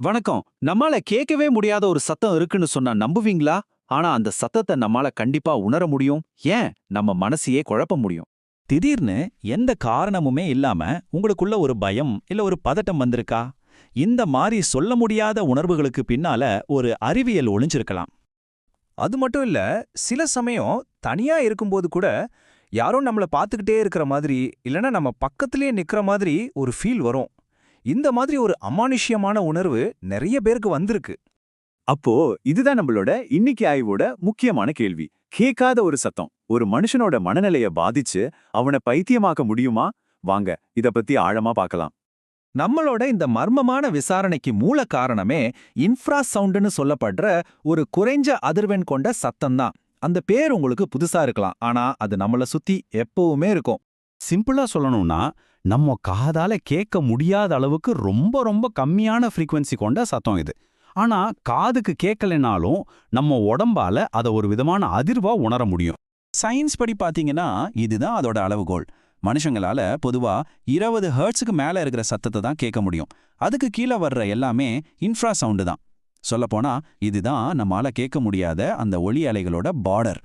வணக்கம். நம்மால கேட்கவே முடியாத ஒரு சத்தம் இருக்குன்னு சொன்னா நம்புவீங்களா? ஆனா அந்த சத்தத்தை நம்மால கண்டிப்பா உணர முடியும். ஏன்? நம்ம மனசையே குழப்ப முடியும். திடீர்னு எந்த காரணமுமே இல்லாம உங்களுக்குள்ள ஒரு பயம் இல்ல ஒரு பதட்டம் வந்திருக்கா? இந்த மாதிரி சொல்ல முடியாத உணர்வுகளுக்கு பின்னால ஒரு அறிவியல் ஒளிஞ்சிருக்கலாம். அது மட்டும் இல்ல சில சமயம் தனியா இருக்கும்போது கூட யாரோ நம்மள பார்த்துக்கிட்டே இருக்கிற மாதிரி இல்லனா நம்ம பக்கத்திலே நிற்கிற மாதிரி ஒரு ஃபீல் வரும். இந்த மாதிரி ஒரு அமானுஷ்யமான உணர்வு நிறைய பேருக்கு வந்திருக்கு. அப்போ இதுதான் நம்மளோட இன்னைக்கு ஆய்வோட முக்கியமான கேள்வி. கேட்காத ஒரு சத்தம். ஒரு மனுஷனோட மனநிலைய பாதிச்சு அவனை பைத்தியமாக்க முடியுமா? வாங்க இத பத்தி ஆழமா பார்க்கலாம் நம்மளோட இந்த மர்மமான விசாரணைக்கு மூல காரணமே இன்ஃப்ரா சவுண்டுன்னு சொல்லப்படுற ஒரு குறைஞ்ச அதிர்வெண் கொண்ட சத்தம்தான். அந்த பேர் உங்களுக்கு புதுசா இருக்கலாம். ஆனா அது நம்மள சுத்தி எப்பவுமே இருக்கும். சிம்பிளா சொல்லணும்னா நம்ம காதால கேட்க முடியாத அளவுக்கு ரொம்ப ரொம்ப கம்மியான ஃப்ரீக்வன்சி கொண்ட சத்தம் இது. ஆனா காதுக்கு கேட்கலைனாலும் நம்ம உடம்பால அதை ஒரு விதமான அதிர்வா உணர முடியும். சயின்ஸ் படி பாத்தீங்கன்னா இதுதான் அதோட அளவுகோல். மனுஷங்களால பொதுவா இருபது ஹர்ட்ஸுக்கு மேல இருக்கிற சத்தத்தை தான் கேட்க முடியும். அதுக்கு கீழே வர்ற எல்லாமே இன்ஃப்ரா சவுண்டு தான். சொல்லப்போனா இதுதான் நம்மால கேட்க முடியாத அந்த ஒளி அலைகளோட பார்டர்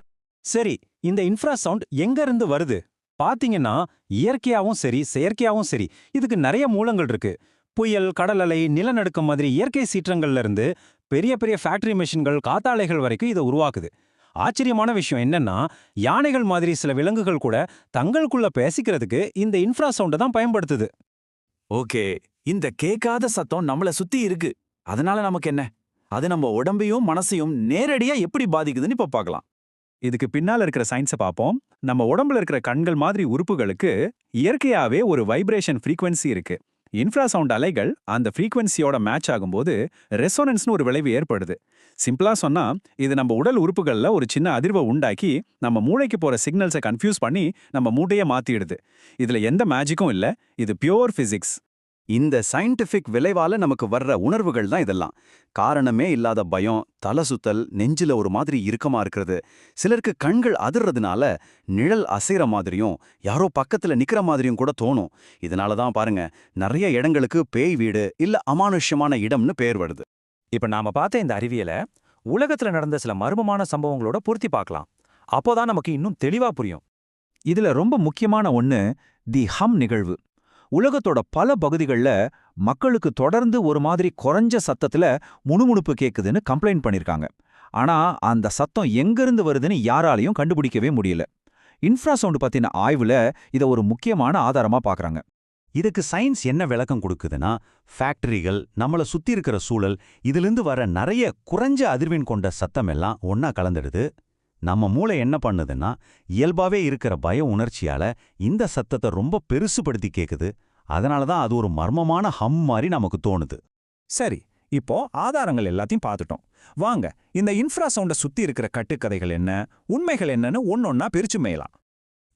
சரி இந்த இன்ஃப்ரா சவுண்ட் எங்க இருந்து வருது? பாத்தீங்கன்னா இயற்கையாவும் சரி செயற்கையாவும் சரி இதுக்கு நிறைய மூலங்கள் இருக்கு. புயல் கடல் அலை நிலநடுக்கம் மாதிரி இயற்கை சீற்றங்கள்ல இருந்து பெரிய பெரிய ஃபேக்டரி மெஷின்கள் காத்தாலைகள் வரைக்கும் இதை உருவாக்குது. ஆச்சரியமான விஷயம் என்னன்னா யானைகள் மாதிரி சில விலங்குகள் கூட தங்களுக்குள்ள பேசிக்கிறதுக்கு இந்த இன்ஃப்ரா சவுண்டை தான் பயன்படுத்துது. ஓகே இந்த கேட்காத சத்தம் நம்மள சுத்தி இருக்கு. அதனால நமக்கு என்ன? அது நம்ம உடம்பையும் மனசையும் நேரடியா எப்படி பாதிக்குதுன்னு இப்ப பார்க்கலாம் இதுக்கு பின்னால இருக்கிற சயின்ஸை பார்ப்போம். நம்ம உடம்புல இருக்கிற கண்கள் மாதிரி உறுப்புகளுக்கு இயற்கையாவே ஒரு வைப்ரேஷன் ஃப்ரீக்வன்சி இருக்கு. இன்ஃப்ராசவுண்ட் அலைகள் அந்த ஃப்ரீக்வன்சியோட மேட்ச் ஆகும்போது ரெசோனன்ஸ்னு ஒரு விளைவு ஏற்படுது. சிம்பிளா சொன்னா இது நம்ம உடல் உறுப்புகள்ல ஒரு சின்ன அதிர்வை உண்டாக்கி நம்ம மூளைக்கு போற சிக்னல்ஸை கன்ஃபியூஸ் பண்ணி நம்ம மூட்டையை மாத்திடுது. இதுல எந்த மேஜிக்கும் இல்ல. இது பியோர் ஃபிசிக்ஸ் இந்த சயின்டிஃபிக் விளைவால நமக்கு வர்ற உணர்வுகள் தான் இதெல்லாம். காரணமே இல்லாத பயம் தலை சுத்தல் நெஞ்சில ஒரு மாதிரி இறுக்கமா இருக்கிறது. சிலருக்கு கண்கள் அதிர்றதுனால நிழல் அசைற மாதிரியும் யாரோ பக்கத்துல நிக்கிற மாதிரியும் கூட தோணும். இதனால தான் பாருங்க நிறைய இடங்களுக்கு பேய் வீடு இல்ல அமானுஷ்யமான இடம்னு பேர் வருது. இப்ப நாம பார்த்த இந்த அறிவியலை உலகத்துல நடந்த சில மர்மமான சம்பவங்களோட பொருத்தி பார்க்கலாம். அப்போதான் நமக்கு இன்னும் தெளிவா புரியும். இதுல ரொம்ப முக்கியமான ஒன்னு தி ஹம் நிகழ்வு. உலகத்தோட பல பகுதிகள்ல மக்களுக்கு தொடர்ந்து ஒரு மாதிரி குறைஞ்ச சத்தத்துல முணுமுணுப்பு கேக்குதுன்னு கம்ப்ளைண்ட் பண்ணிருக்காங்க. ஆனா அந்த சத்தம் எங்கிருந்து வருதுன்னு யாராலையும் கண்டுபிடிக்கவே முடியல. இன்ஃப்ராசவுண்ட் பத்தின ஆய்வுல இத ஒரு முக்கியமான ஆதாரமா பார்க்குறாங்க இதுக்கு சயின்ஸ் என்ன விளக்கம் கொடுக்குதுன்னா ஃபேக்டரிகள் நம்மள சுத்தி இருக்கிற சூழல் இதிலிருந்து வர நிறைய குறைஞ்ச அதிர்வெண் கொண்ட சத்தம் எல்லாம் ஒன்னா கலந்துடுது. நம்ம மூளை என்ன பண்ணுதுன்னா இயல்பாவே இருக்கிற பய உணர்ச்சியால இந்த சத்தத்தை ரொம்ப பெருசுபடுத்தி கேக்குது. அதனால தான் அது ஒரு மர்மமான ஹம் மாதிரி நமக்கு தோணுது. சரி இப்போ ஆதாரங்கள் எல்லாத்தையும் பார்த்துட்டோம். வாங்க இந்த இன்ஃப்ராசவுண்ட சுத்தி இருக்கிற கட்டுக்கதைகள் என்ன உண்மைகள் என்னன்னு ஒன்னொன்னா பிரிச்சு மேயலாம்.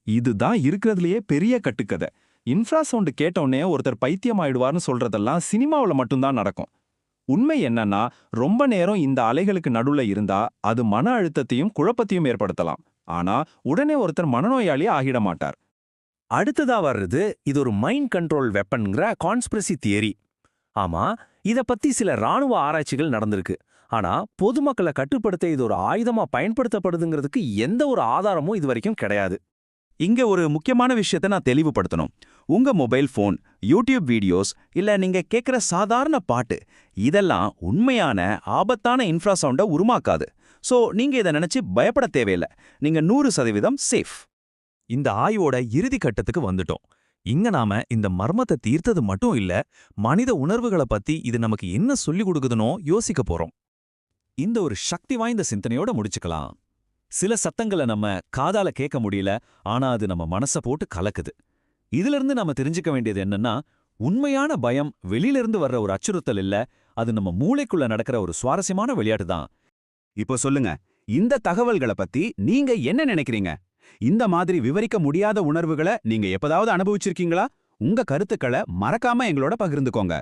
இதுதான் இருக்கிறதுலயே பெரிய கட்டுக்கதை. இன்ஃப்ராசவுண்ட் கேட்டவுடனே ஒருத்தர் பைத்தியம் ஆயிடுவார்னு சொல்றதெல்லாம் சினிமாவுல மட்டும்தான் நடக்கும். உண்மை என்னன்னா ரொம்ப நேரம் இந்த அலைகளுக்கு நடுவுல இருந்தா அது மன அழுத்தத்தையும் குழப்பத்தையும் ஏற்படுத்தலாம். ஆனா உடனே ஒருத்தர் மனநோயாளி ஆகிட மாட்டார். அடுத்ததா வர்றது இது ஒரு மைண்ட் கண்ட்ரோல் வெப்பன்ங்கிற கான்ஸ்பிரசி தியரி. ஆமா இத பத்தி சில ராணுவ ஆராய்ச்சிகள் நடந்திருக்கு. ஆனா பொதுமக்களை கட்டுப்படுத்த இது ஒரு ஆயுதமா பயன்படுத்தப்படுதுங்கிறதுக்கு எந்த ஒரு ஆதாரமும் இது வரைக்கும் கிடையாது. இங்க ஒரு முக்கியமான விஷயத்தை நான் தெளிவுபடுத்தணும். உங்க மொபைல் ஃபோன் யூடியூப் வீடியோஸ் இல்ல நீங்க கேட்குற சாதாரண பாட்டு இதெல்லாம் உண்மையான ஆபத்தான இன்ஃப்ராசவுண்டை உருமாக்காது. சோ நீங்க இதை நினைச்சு பயப்பட தேவையில்லை. நீங்க நூறு சதவீதம் சேஃப் இந்த ஆய்வோட இறுதி கட்டத்துக்கு வந்துட்டோம். இங்க நாம இந்த மர்மத்தை தீர்த்தது மட்டும் இல்ல மனித உணர்வுகளை பத்தி இது நமக்கு என்ன சொல்லிக் கொடுக்குதுனோ யோசிக்க போறோம். இந்த ஒரு சக்தி வாய்ந்த சிந்தனையோட முடிச்சுக்கலாம். சில சத்தங்களை நம்ம காதால கேட்க முடியல ஆனா அது நம்ம மனச போட்டு கலக்குது. இதிலிருந்து நாம தெரிஞ்சுக்க வேண்டியது என்னன்னா உண்மையான பயம் வெளியிலிருந்து வர்ற ஒரு அச்சுறுத்தல் இல்ல அது நம்ம மூளைக்குள்ள நடக்கிற ஒரு சுவாரஸ்யமான விளையாட்டு தான். இப்போ சொல்லுங்க இந்த தகவல்களை பத்தி நீங்க என்ன நினைக்கிறீங்க? இந்த மாதிரி விவரிக்க முடியாத உணர்வுகளை நீங்க எப்பதாவது அனுபவிச்சிருக்கீங்களா? உங்க கருத்துக்களை மறக்காம எங்களோட பகிர்ந்துக்கோங்க.